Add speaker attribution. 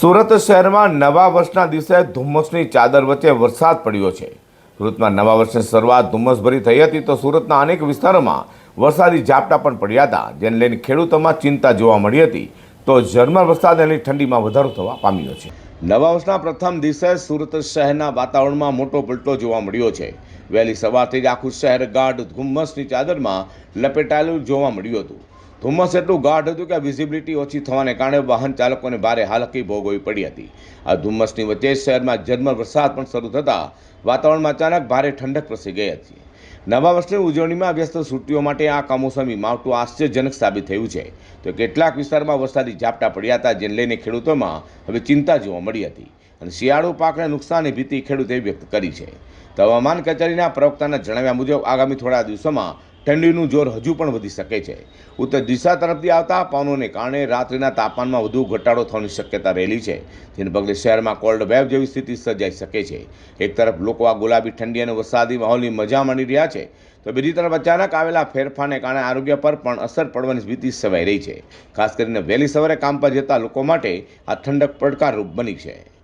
Speaker 1: સુરત શહેરમાં નવા વર્ષના દિવસે ધુમ્મસની ચાદર વચ્ચે વરસાદ પડ્યો છે. સુરતમાં નવા વર્ષની શરૂઆત ધુમ્મસભરી થઈ હતી તો સુરતના અનેક વિસ્તારોમાં વરસાદી ઝાપટા પણ પડ્યા હતા. જેને લઈને ખેડૂતોમાં ચિંતા જોવા મળી હતી. તો ઝરમર વરસાદ અને ઠંડીમાં વધારો થવા પામ્યો છે. નવા વર્ષના પ્રથમ દિવસે સુરત શહેરના વાતાવરણમાં મોટો પલટો જોવા મળ્યો છે. વહેલી સવારથી જ આખું શહેર ગાઢ ધુમ્મસની ચાદરમાં લપેટાયેલું જોવા મળ્યું હતું. ધુમ્મસ એટલું ગાઢ હતું કે વિઝિબિલિટી ઓછી થવાને કારણે વાહન ચાલકોને ભારે હાલકી ભોગવવી પડી હતી. આ ધુમ્મસની વચ્ચે શહેરમાં ઝરમર વરસાદ પણ શરૂ થતાં વાતાવરણમાં અચાનક ભારે ઠંડક પ્રસરી ગઈ હતી. નવા વર્ષની ઉજવણીમાં વ્યસ્ત છુટ્ટીઓ માટે આ કમોસમી માવઠું આશ્ચર્યજનક સાબિત થયું છે. તો કેટલાક વિસ્તારમાં વરસાદી ઝાપટા પડ્યા હતા જેને લઈને ખેડૂતોમાં હવે ચિંતા જોવા મળી હતી અને શિયાળુ પાકને નુકસાનની ભીતિ ખેડૂતે વ્યક્ત કરી છે. તો હવામાન કચેરીના પ્રવક્તાના જણાવ્યા મુજબ આગામી થોડા દિવસોમાં ઠંડીનું જોર હજુ પણ વધી શકે છે. ઉત્તર દિશા તરફથી આવતા પવનોને કારણે રાત્રિના તાપમાનમાં વધુ ઘટાડો થવાની શક્યતા રહેલી છે. જેને પગલે શહેરમાં કોલ્ડ વેવ જેવી સ્થિતિ સર્જાઈ શકે છે. એક તરફ લોકો આ ગુલાબી ઠંડી અને વરસાદી માહોલની મજા માણી રહ્યા છે, તો બીજી તરફ અચાનક આવેલા ફેરફારને કારણે આરોગ્ય પર પણ અસર પડવાની ભીતિ સેવાઈ રહી છે. ખાસ કરીને વહેલી સવારે કામ પર જતા લોકો માટે આ ઠંડક પડકારરૂપ બની છે.